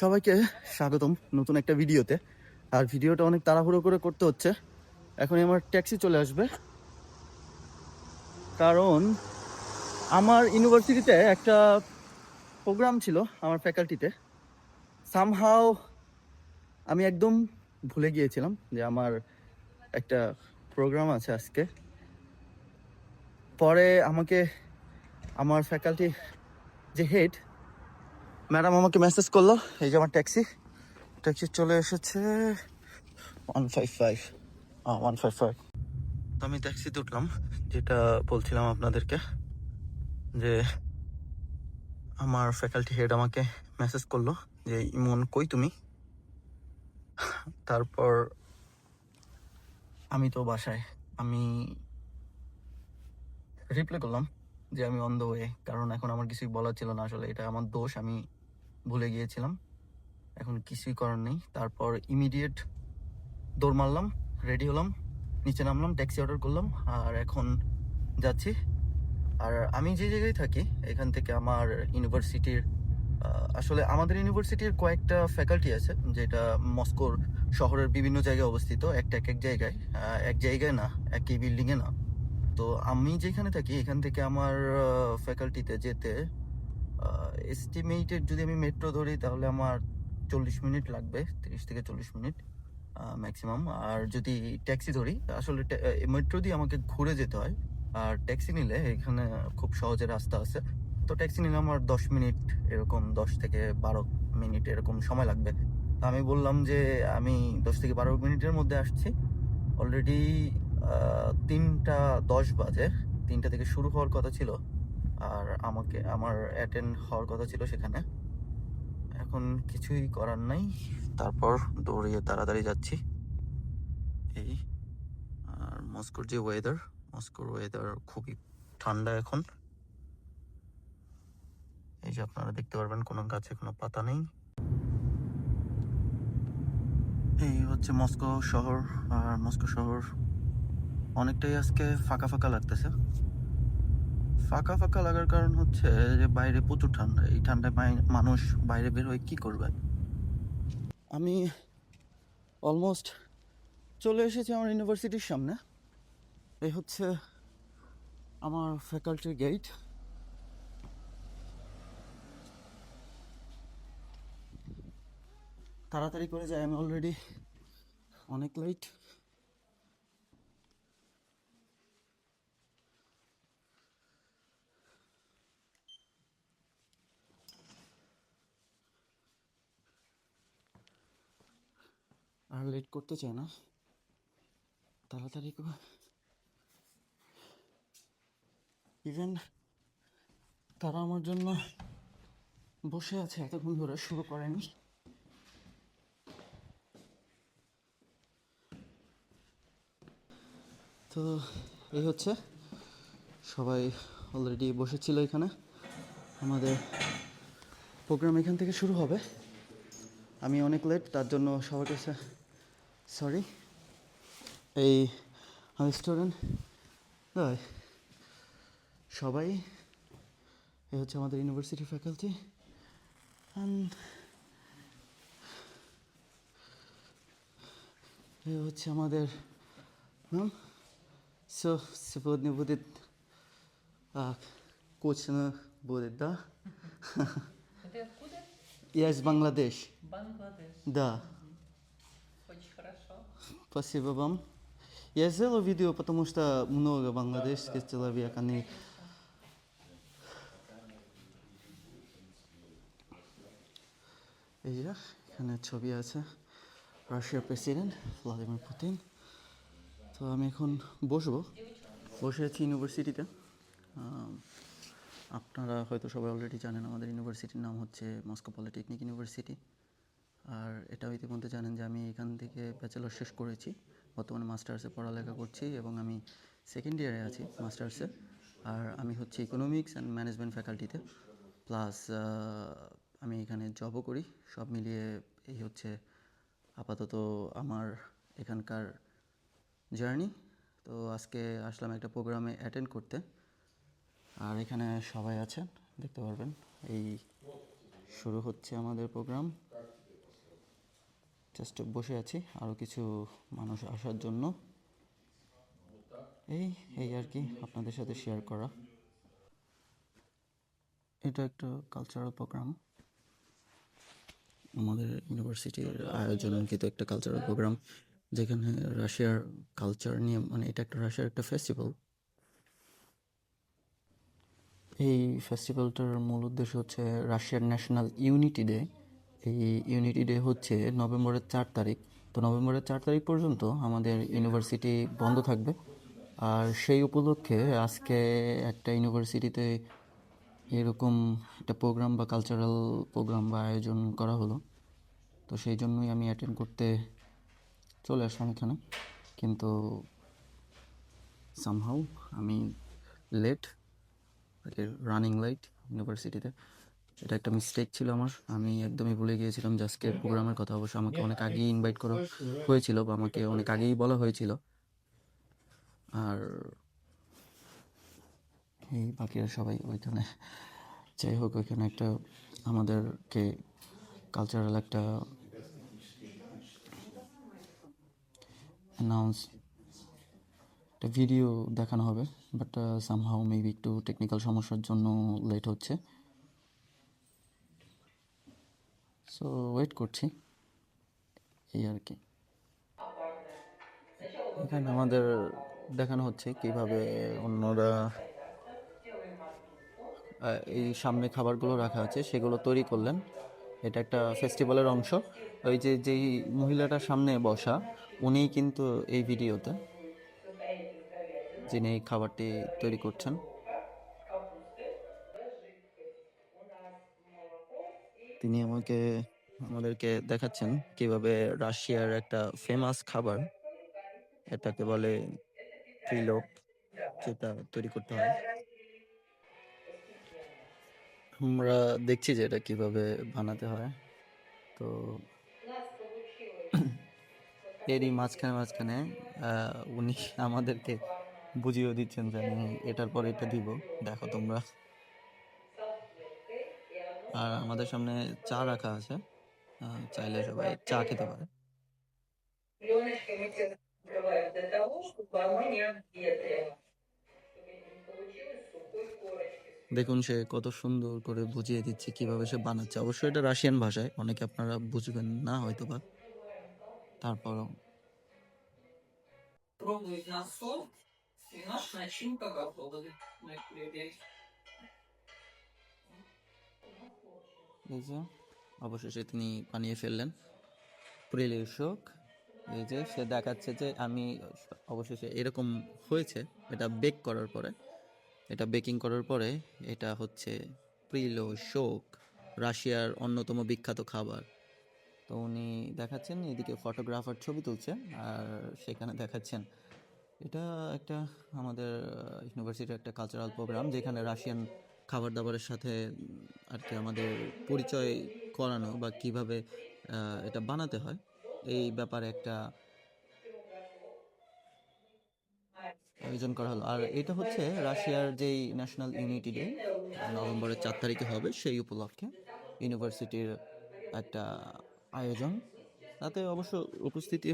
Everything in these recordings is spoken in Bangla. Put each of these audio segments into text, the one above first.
সবাইকে স্বাগতম নতুন একটা ভিডিওতে। আর ভিডিওটা অনেক তাড়াহুড়ো করে করতে হচ্ছে। এখনই আমার ট্যাক্সি চলে আসবে। কারণ আমার ইউনিভার্সিটিতে একটা প্রোগ্রাম ছিল আমার ফ্যাকাল্টিতে। সামহাও আমি একদম ভুলে গিয়েছিলাম যে আমার একটা প্রোগ্রাম আছে আজকে। পরে আমাকে, আমার ফ্যাকাল্টি যে হেড ম্যাডাম আমাকে মেসেজ করল, এই যে আমার ট্যাক্সি ট্যাক্সি চলে এসেছে one five five one five five তো আমি ট্যাক্সিতে উঠলাম, যেটা বলছিলাম আপনাদেরকে, যে আমার ফ্যাকাল্টি হেড আমাকে মেসেজ করল, যে, ইমন, কই তুমি? তারপর আমি তো বাসায়, আমি রিপ্লাই করলাম, যে, আমি অন দ্য ওয়ে কারণ এখন আমার কিছুই বলার ছিল না, আসলে এটা আমার দোষ, আমি ভুলে গিয়েছিলাম। এখন কিছুই করার নেই। তারপর ইমিডিয়েট দৌড় মারলাম রেডি হলাম, নিচে নামলাম ট্যাক্সি অর্ডার করলাম, আর এখন যাচ্ছি। আর আমি যে জায়গায় থাকি, এখান থেকে আমার ইউনিভার্সিটির আসলে আমাদের ইউনিভার্সিটির কয়েকটা ফ্যাকাল্টি আছে, যেটা মস্কোর শহরের বিভিন্ন জায়গায় অবস্থিত, একটা এক এক জায়গায়। এক জায়গায় না, একই বিল্ডিংয়ে না। তো আমি যেখানে থাকি, এখান থেকে আমার ফ্যাকাল্টিতে যেতে এস্টিমেটেড যদি আমি মেট্রো ধরি তাহলে আমার চল্লিশ মিনিট লাগবে, তিরিশ থেকে চল্লিশ মিনিট ম্যাক্সিমাম আর যদি ট্যাক্সি ধরি, আসলে মেট্রো দিয়ে আমাকে ঘুরে যেতে হয়। আর ট্যাক্সি নিলে এখানে খুব সহজে রাস্তা আছে। তো ট্যাক্সি নিলে আমার দশ মিনিট এরকম, দশ থেকে বারো মিনিট এরকম সময় লাগবে। তো আমি বললাম যে, আমি দশ থেকে বারো মিনিটের মধ্যে আসছি। অলরেডি তিনটা দশ বাজে। তিনটা থেকে শুরু হওয়ার কথা ছিল। আর আমাকে, আমার অ্যাটেন্ড হওয়ার কথা ছিল সেখানে। এখন কিছুই করার নাই। তারপর দৌড়িয়ে তাড়াতাড়ি যাচ্ছি। এই, আর মস্কোর যে ওয়েদার মস্কোর ওয়েদার খুবই ঠান্ডা এখন। এই যে আপনারা দেখতে পারবেন, কোনো গাছে কোনো পাতা নেই। এই হচ্ছে মস্কো শহর, আর মস্কো শহর অনেকটাই আজকে ফাঁকা ফাঁকা লাগতেছে। ফাঁকা ফাঁকা লাগার কারণ হচ্ছে যে বাইরে প্রচুর ঠান্ডা। এই ঠান্ডায় মানুষ বাইরে বের হয়ে কি করবে? আমি অলমোস্ট চলে এসেছি আমার ইউনিভার্সিটির সামনে। এই হচ্ছে আমার ফ্যাকাল্টির গেট তাড়াতাড়ি করে যাই, আমি অলরেডি অনেক লেট আর লেট করতে চাই না। তাড়াতাড়ি করে। ইভেন তারা আমার জন্য বসে আছে, এতক্ষণ ধরে শুরু করেনি। তো এই হচ্ছে, সবাই অলরেডি বসেছিল এখানে। আমাদের প্রোগ্রাম এখান থেকে শুরু হবে। আমি অনেক লেট তার জন্য সবার কাছে সরি এই স্টুডেন্ট নয় সবাই এ হচ্ছে আমাদের ইউনিভার্সিটি ফ্যাকাল্টি অ্যান্ড এ হচ্ছে আমাদের ম্যাম সো সেপদ নিবোদিত কোচ বোদিত দা? ইয়েস বাংলাদেশ বাংলাদেশ দা। Очень хорошо. спасибо вам. Я сделал видео, потому что много бангладешских человек, они... এই যে এখানে ছবি আছে রাশিয়ার প্রেসিডেন্ট ভ্লাদিমির পুতিন তো আমি এখন বসবো বসে আছি ইউনিভার্সিটিতে আম, আপনারা হয়তো সবাই অলরেডি জানেন আমাদের ইউনিভার্সিটির নাম হচ্ছে মস্কো পলিটেকনিক ইউনিভার্সিটি আর এটাও ইতিমধ্যে জানেন যে আমি এখান থেকে ব্যাচেলর শেষ করেছি। বর্তমানে মাস্টার্সে পড়ালেখা করছি এবং আমি সেকেন্ড ইয়ারে আছি মাস্টার্সে আর আমি হচ্ছে ইকোনমিক্স অ্যান্ড ম্যানেজমেন্ট ফ্যাকাল্টিতে প্লাস আমি এখানে জবও করি। সব মিলিয়ে এই হচ্ছে আপাতত আমার এখানকার জার্নি তো আজকে আসলাম একটা প্রোগ্রামে অ্যাটেন্ড করতে। আর এখানে সবাই আছেন, দেখতে পারবেন। এই শুরু হচ্ছে আমাদের প্রোগ্রাম জাস্ট বসে আছি আরও কিছু মানুষ আসার জন্য। এই এই আর কি, আপনাদের সাথে শেয়ার করা। এটা একটা কালচারাল প্রোগ্রাম আমাদের ইউনিভার্সিটির আয়োজনকৃত একটা কালচারাল প্রোগ্রাম যেখানে রাশিয়ার কালচার নিয়ে মানে এটা একটা রাশিয়ার একটা ফেস্টিভ্যাল এই ফেস্টিভ্যালটার মূল উদ্দেশ্য হচ্ছে রাশিয়ার ন্যাশনাল ইউনিটি ডে এই ইউনিটি ডে হচ্ছে নভেম্বরের চার তারিখ। তো নভেম্বরের চার তারিখ পর্যন্ত আমাদের ইউনিভার্সিটি বন্ধ থাকবে। আর সেই উপলক্ষে আজকে একটা ইউনিভার্সিটিতে এরকম একটা প্রোগ্রাম বা কালচারাল প্রোগ্রাম বা আয়োজন করা হলো। তো সেই জন্যই আমি অ্যাটেন্ড করতে চলে আসলাম এখানে। কিন্তু সামহাউ আমি লেট রানিং লাইট ইউনিভার্সিটিতে এটা একটা মিস্টেক ছিল আমার। আমি একদমই ভুলে গিয়েছিলাম যে আজকের প্রোগ্রামের কথা অবশ্য আমাকে অনেক আগেই ইনভাইট করা হয়েছিল বা আমাকে অনেক আগেই বলা হয়েছিল। আর এই বাকিরা সবাই ওইখানে যাই হোক ওইখানে একটা আমাদেরকে কালচারাল একটা অ্যানাউন্স একটা ভিডিও দেখানো হবে। বাট সামহাও মেবি একটু টেকনিক্যাল সমস্যার জন্য লেট হচ্ছে। সো ওয়েট করছি। এই আর কি। এখানে আমাদের দেখানো হচ্ছে কীভাবে অন্যরা এই সামনে খাবারগুলো রাখা আছে, সেগুলো তৈরি করলেন। এটা একটা ফেস্টিভ্যালের অংশ। ওই যে, যেই মহিলাটা সামনে বসা, উনিই কিন্তু এই ভিডিওতে, যিনি এই খাবারটি তৈরি করছেন তিনি আমাকে, আমাদেরকে দেখাচ্ছেন কীভাবে রাশিয়ার একটা ফেমাস খাবার, এটাকে বলে প্রিলোপ যেটা তৈরি করতে হয়। আমরা দেখছি যে এটা কীভাবে বানাতে হয়। তো এরই মাঝখানে মাঝখানে উনি আমাদেরকে বুঝিয়েও দিচ্ছেন যে আমি এটার পর এটা দিব, দেখো তোমরা। আর আমাদের সামনে চা রাখা আছে আহ, চাইলে সবাই চা খেতে পারে Пленочкой мы тебя закрываем для того, чтобы оно не обветрило. Чтобы не получилось сухой корочки. দেখুন সে কত সুন্দর করে বুঝিয়ে দিচ্ছে কিভাবে সে বানাচ্ছে অবশ্যই এটা রাশিয়ান ভাষায় অনেকে আপনারা বুঝবেন না হয়তো বা তারপরও Пробует на сол, и наша начинка готова. Мы проверяем. এই যে, অবশেষে তিনি বানিয়ে ফেললেন। প্রিলিশক এই যে, সে দেখাচ্ছে যে আমি অবশেষে এরকম হয়েছে, এটা বেক করার পরে। এটা বেকিং করার পরে এটা হচ্ছে প্রিলো শোক রাশিয়ার অন্যতম বিখ্যাত খাবার। তো উনি দেখাচ্ছেন, এদিকে ফটোগ্রাফার ছবি তুলছে আর সেখানে দেখাচ্ছেন, এটা একটা আমাদের ইউনিভার্সিটির একটা কালচারাল প্রোগ্রাম যেখানে রাশিয়ান খাবার দাবারের সাথে আর কি আমাদের পরিচয় করানো বা কীভাবে এটা বানাতে হয়, এই ব্যাপারে একটা আয়োজন করা হলো। আর এটা হচ্ছে রাশিয়ার যেই ন্যাশনাল ইউনিটি ডে নভেম্বরের চার তারিখে হবে সেই উপলক্ষে ইউনিভার্সিটির একটা আয়োজন। তাতে অবশ্য উপস্থিতি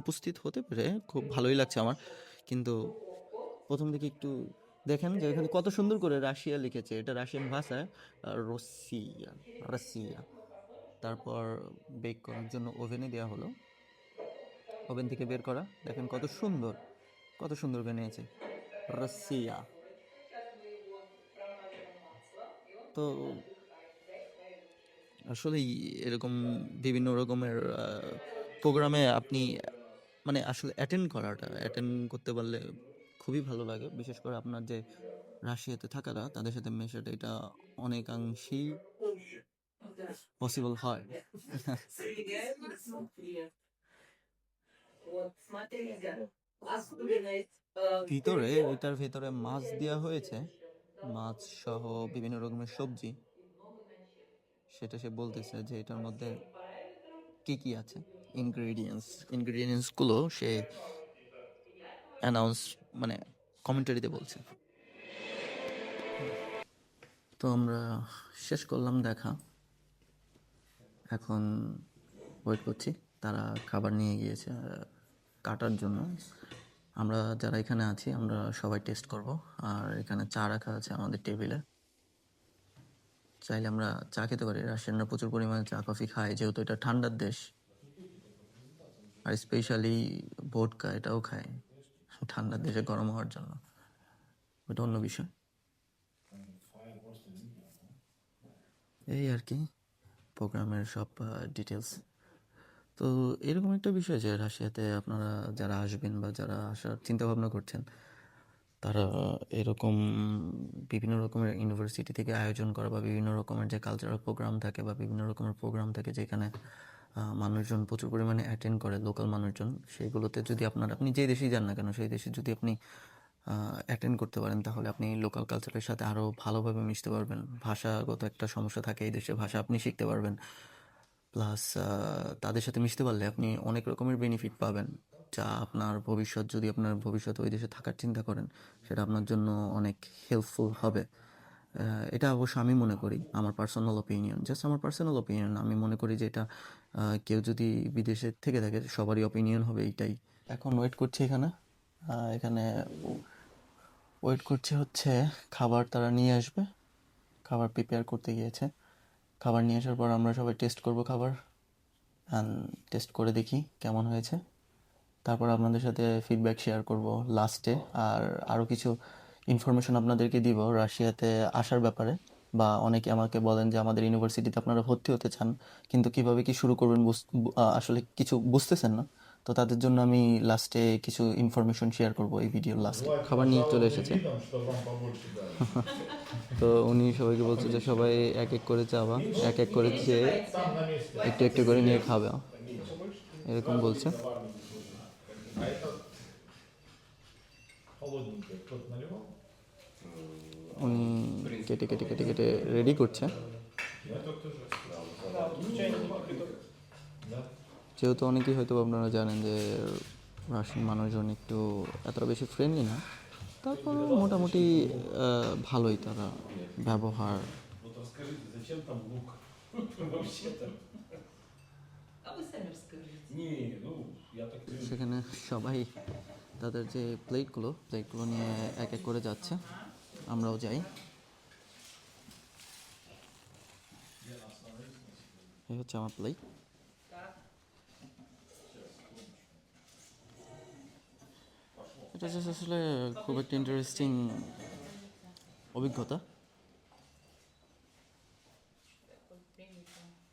উপস্থিত হতে পেরে খুব ভালোই লাগছে আমার। কিন্তু প্রথম দিকে একটু দেখেন যে এখানে কত সুন্দর করে রাশিয়া লিখেছে। এটা রাশিয়ান ভাষায় রসিয়া রাশিয়া তারপর বেক করার জন্য ওভেনে দেওয়া হলো। ওভেন থেকে বের করা। দেখেন কত সুন্দর কত সুন্দর বানিয়েছে রাশিয়া তো আসলে এরকম বিভিন্ন রকমের প্রোগ্রামে আপনি মানে আসলে অ্যাটেন্ড করাটা অ্যাটেন্ড করতে পারলে খুবই ভালো লাগে। বিশেষ করে আপনার যে রাশিয়াতে থাকারা, তাদের সাথে মেশাটা এটা অনেকাংশেই পসিবল হয়। ভিতরে, ওইটার ভিতরে মাছ দেওয়া হয়েছে। মাছ সহ বিভিন্ন রকমের সবজি। সেটা সে বলতেছে যে এটার মধ্যে কি কি আছে? ইনগ্রেডিয়েন্টস ইনগ্রেডিয়েন্টসগুলো সে অ্যানাউন্স মানে কমেন্টারিতে বলছে। তো আমরা শেষ করলাম দেখা। এখন ওয়েট করছি। তারা খাবার নিয়ে গিয়েছে কাটার জন্য। আমরা যারা এখানে আছি, আমরা সবাই টেস্ট করব। আর এখানে চা রাখা আছে আমাদের টেবিলে চাইলে আমরা চা খেতে পারি। রাশিয়ানরা প্রচুর পরিমাণে চা, কফি খায় যেহেতু এটা ঠান্ডার দেশ, আর স্পেশালি ভোটকা এটাও খায় ঠান্ডার দেশে গরম হওয়ার জন্য। ওটা অন্য বিষয়। এই আর কি, প্রোগ্রামের সব ডিটেলস তো এরকম একটা বিষয় যে রাশিয়াতে আপনারা যারা আসবেন বা যারা আসার চিন্তা ভাবনা করছেন, তারা এরকম বিভিন্ন রকমের ইউনিভার্সিটি থেকে আয়োজন করা বা বিভিন্ন রকমের যে কালচারাল প্রোগ্রাম থাকে বা বিভিন্ন রকমের প্রোগ্রাম থাকে যেখানে মানুষজন প্রচুর পরিমাণে অ্যাটেন্ড করে লোকাল মানুষজন। সেইগুলোতে যদি আপনার, আপনি যে দেশেই যান না কেন, সেই দেশে যদি আপনি অ্যাটেন্ড করতে পারেন, তাহলে আপনি লোকাল কালচারের সাথে আরও ভালোভাবে মিশতে পারবেন। ভাষাগত একটা সমস্যা থাকে এই দেশে, ভাষা আপনি শিখতে পারবেন। প্লাস তাদের সাথে মিশতে পারলে আপনি অনেক রকমের বেনিফিট পাবেন। যা আপনার ভবিষ্যৎ, যদি আপনার ভবিষ্যৎ ওই দেশে থাকার চিন্তা করেন, সেটা আপনার জন্য অনেক হেল্পফুল হবে। এটা অবশ্য আমি মনে করি, আমার পার্সোনাল ওপিনিয়ন জাস্ট আমার পার্সোনাল ওপিনিয়ন আমি মনে করি যে এটা কেউ যদি বিদেশে থেকে থাকে, সবারই ওপিনিয়ন হবে এইটাই। এখন ওয়েট করছি এখানে। এখানে ওয়েট করছি হচ্ছে খাবার তারা নিয়ে আসবে। খাবার প্রিপেয়ার করতে গিয়েছে। খাবার নিয়ে আসার পর আমরা সবাই টেস্ট করব খাবার টেস্ট করে দেখি কেমন হয়েছে। তারপর আপনাদের সাথে ফিডব্যাক শেয়ার করব লাস্টে আর আরও কিছু ইনফরমেশন আপনাদেরকে দিব রাশিয়াতে আসার ব্যাপারে বা অনেকে আমাকে বলেন যে আমাদের ইউনিভার্সিটিতে আপনারা ভর্তি হতে চান কিন্তু কীভাবে কি শুরু করবেন আসলে কিছু বুঝতেছেন না। তো তাদের জন্য আমি লাস্টে কিছু ইনফরমেশন শেয়ার করব এই ভিডিওর লাস্টে খাবার নিয়ে চলে এসেছে। তো উনি সবাইকে বলছে যে সবাই এক এক করে চাবা এক এক করে চেয়ে একটু একটু করে নিয়ে খাবে। এরকম বলছে। А это холодненькое. Кто-то наливал? উনি কেটে কেটে কেটে কেটে রেডি করছে Я только тоже. Да? যেহেতু অনেকেই হয়তো আপনারা জানেন যে রাশিয়ান মানুষজন একটু এতটা বেশি ফ্রেন্ডলি না তারপর মোটামুটি আহ, ভালোই তারা ব্যবহার Вот расскажите, зачем там лук? Вообще-то. А вы сами расскажите. Не, ну, я так понимаю. সেখানে সবাই তাদের যে প্লেটগুলো প্লেটগুলো নিয়ে এক এক করে যাচ্ছে। আমরাও যাই। এই হচ্ছে আমার প্লেট এটা just আসলে খুব একটা ইন্টারেস্টিং অভিজ্ঞতা।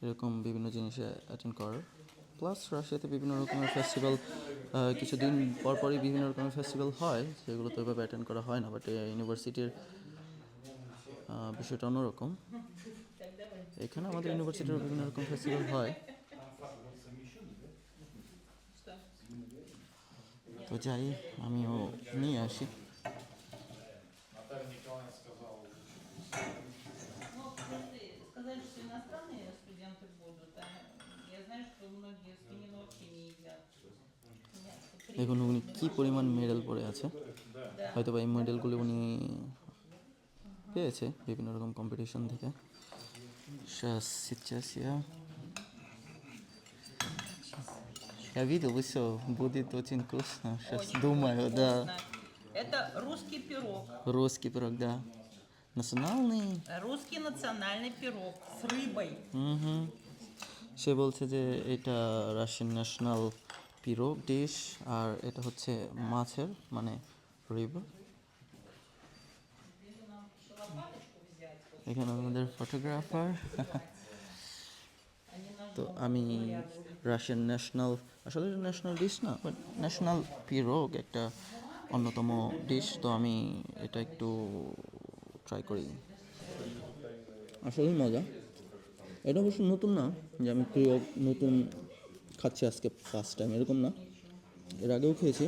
এরকম বিভিন্ন জিনিসে অ্যাটেন্ড করার। প্লাস রাশিয়াতে বিভিন্ন রকমের ফেস্টিভ্যাল কিছুদিন পর পরই বিভিন্ন রকমের ফেস্টিভ্যাল হয় সেগুলো তো এভাবে অ্যাটেন্ড করা হয় না বাট ইউনিভার্সিটির বিষয়টা অন্যরকম এখানে আমাদের ইউনিভার্সিটির বিভিন্ন রকম ফেস্টিভ্যাল হয় তো যাই আমিও নিয়ে আসি Наталья Николаевна сказала, Ну, если сказать, что иностранные দেখুন উনি কী পরিমাণ মেডেল পড়ে আছে হয়তো বা এই মেডেলগুলো উনি পেয়েছে বিভিন্ন রকম কম্পিটিশন থেকে Сейчас, сейчас я... Я видел, все будет очень вкусно. Сейчас Очень думаю, да. вкусно. Это русский пирог. Русский пирог, да. Национальный. Русский национальный пирог с рыбой. হুম সে বলছে যে এটা রাশিয়ান ন্যাশনাল পিরোগ ডিশ আর এটা হচ্ছে মাছের মানে রিব। এখানে আমাদের ফটোগ্রাফার। তো আমি রাশিয়ান ন্যাশনাল, আসলে ন্যাশনাল ডিশ না, বাট ন্যাশনাল পিরোগ একটা অন্যতম ডিশ, তো আমি এটা একটু ট্রাই করি। আসলেই মজা। এটা অবশ্য নতুন না যে আমি প্রিয় নতুন খাচ্ছি আজকে ফার্স্ট টাইম এরকম না। এর আগেও খেয়েছি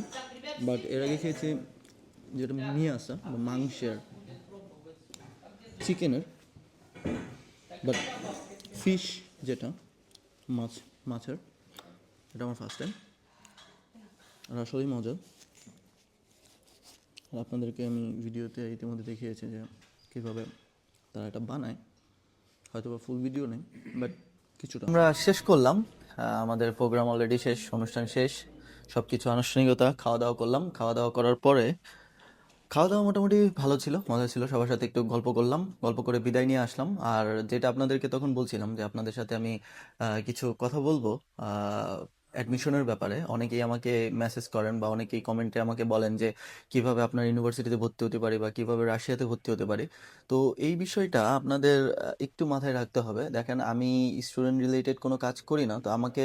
বাট এর আগে খেয়েছি যেটা নিয়ে আসা, বা মাংসের, চিকেনের বাট ফিশ যেটা, মাছ, মাছের, এটা আমার ফার্স্ট টাইম আর আসলেই মজা। আর আপনাদেরকে আমি ভিডিওতে ইতিমধ্যে দেখিয়েছি যে কীভাবে তারা এটা বানায়। হয়তো ফুল ভিডিও নেই বাট কিছুটা। আমরা শেষ করলাম। আমাদের প্রোগ্রাম অলরেডি শেষ, অনুষ্ঠান শেষ সব কিছু আনুষ্ঠানিকতা খাওয়া দাওয়া করলাম। খাওয়া দাওয়া করার পরে খাওয়া দাওয়া মোটামুটি ভালো ছিল, মজা ছিল, সবার সাথে একটু গল্প করলাম, গল্প করে বিদায় নিয়ে আসলাম। আর যেটা আপনাদেরকে তখন বলছিলাম যে আপনাদের সাথে আমি কিছু কথা বলব। অ্যাডমিশনের ব্যাপারে অনেকেই আমাকে মেসেজ করেন বা অনেকেই কমেন্টে আমাকে বলেন যে, কীভাবে আপনার ইউনিভার্সিটিতে ভর্তি হতে পারি বা কীভাবে রাশিয়াতে ভর্তি হতে পারি? তো এই বিষয়টা আপনাদের একটু মাথায় রাখতে হবে। দেখেন, আমি স্টুডেন্ট রিলেটেড কোনো কাজ করি না, তো আমাকে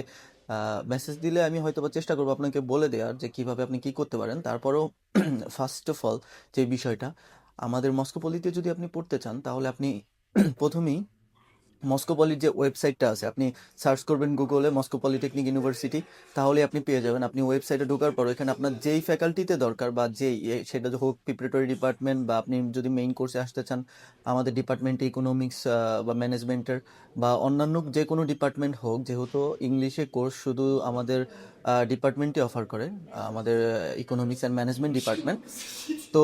মেসেজ দিলে আমি হয়তো বা চেষ্টা করব আপনাকে বলে দেওয়ার যে, কীভাবে আপনি কি করতে পারেন। তারপরেও ফার্স্ট অফ অল যে বিষয়টা, আমাদের মস্কোপলিতে যদি আপনি পড়তে চান, তাহলে আপনি প্রথমেই মস্কোপলির যে ওয়েবসাইটটা আছে, আপনি সার্চ করবেন গুগলে মস্কো পলিটেকনিক ইউনিভার্সিটি তাহলে আপনি পেয়ে যাবেন। আপনি ওয়েবসাইটে ঢোকার পর এখানে আপনার যেই ফ্যাকাল্টিতে দরকার বা যেই সেটা হোক প্রিপারেটরি ডিপার্টমেন্ট বা আপনি যদি মেইন কোর্সে আসতে চান, আমাদের ডিপার্টমেন্টে ইকোনমিক্স বা ম্যানেজমেন্টের বা অন্যান্য যে কোনো ডিপার্টমেন্ট হোক, যেহেতু ইংলিশে কোর্স শুধু আমাদের ডিপার্টমেন্টে অফার করে, আমাদের ইকোনমিক্স অ্যান্ড ম্যানেজমেন্ট ডিপার্টমেন্ট তো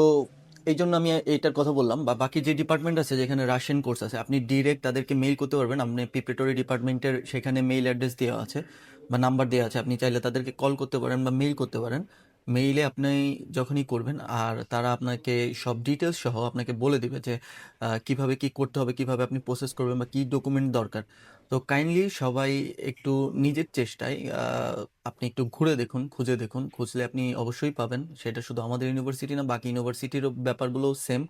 এই জন্য আমি এটার কথা বললাম। বা বাকি যে ডিপার্টমেন্ট আছে, যেখানে রাশিয়ান কোর্স আছে, আপনি ডিরেক্ট তাদেরকে মেইল করতে পারবেন। আপনি প্রিপারেটরি ডিপার্টমেন্টের সেখানে মেইল অ্যাড্রেস দেওয়া আছে, বা নাম্বার দেওয়া আছে, আপনি চাইলে তাদেরকে কল করতে পারেন বা মেইল করতে পারেন। মেইলে আপনি যখনই করবেন, আর তারা আপনাকে সব ডিটেলস সহ আপনাকে বলে দিবে যে কীভাবে কি করতে হবে, কীভাবে আপনি প্রসেস করবেন বা কি ডকুমেন্ট দরকার। তো কাইন্ডলি সবাই একটু নিজের চেষ্টায় আপনি একটু ঘুরে দেখুন, খুঁজে দেখুন। খুঁজলে আপনি অবশ্যই পাবেন। সেটা শুধু আমাদের ইউনিভার্সিটি না, বাকি ইউনিভার্সিটির ব্যাপারগুলোও সেম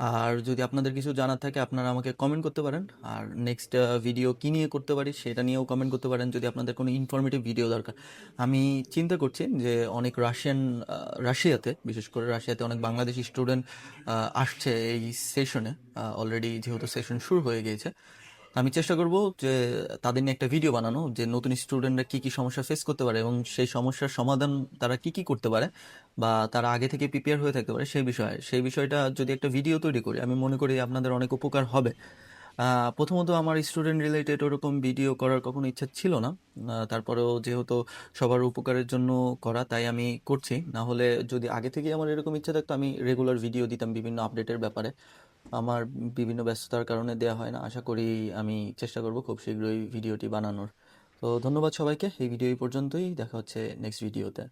আর যদি আপনাদের কিছু জানার থাকে, আপনারা আমাকে কমেন্ট করতে পারেন। আর নেক্সট ভিডিও কী নিয়ে করতে পারি, সেটা নিয়েও কমেন্ট করতে পারেন, যদি আপনাদের কোনো ইনফরমেটিভ ভিডিও দরকার। আমি চিন্তা করছি যে অনেক রাশিয়ান রাশিয়াতে, বিশেষ করে রাশিয়াতে অনেক বাংলাদেশি স্টুডেন্ট আসছে এই সেশনে অলরেডি যেহেতু সেশন শুরু হয়ে গিয়েছে আমি চেষ্টা করব যে তাদের নিয়ে একটা ভিডিও বানানো, যে নতুন স্টুডেন্টরা কি কি সমস্যা ফেস করতে পারে এবং সেই সমস্যার সমাধান তারা কি কি করতে পারে বা তারা আগে থেকে প্রিপেয়ার হয়ে থাকতে পারে সেই বিষয়ে। সেই বিষয়টা যদি একটা ভিডিও তৈরি করি, আমি মনে করি আপনাদের অনেক উপকার হবে। প্রথমত আমার স্টুডেন্ট রিলেটেড ওরকম ভিডিও করার কখনো ইচ্ছা ছিল না। তারপরেও যেহেতু সবার উপকারের জন্য করা, তাই আমি করছি। না হলে যদি আগে থেকে আমার এরকম ইচ্ছা থাকতো, আমি রেগুলার ভিডিও দিতাম বিভিন্ন আপডেটের ব্যাপারে। আমার বিভিন্ন ব্যস্ততার কারণে দেওয়া হয় না। আশা করি আমি চেষ্টা করব খুব শীঘ্রই ভিডিওটি বানানোর। তো ধন্যবাদ সবাইকে। এই ভিডিও পর্যন্তই। দেখা হচ্ছে নেক্সট ভিডিওতে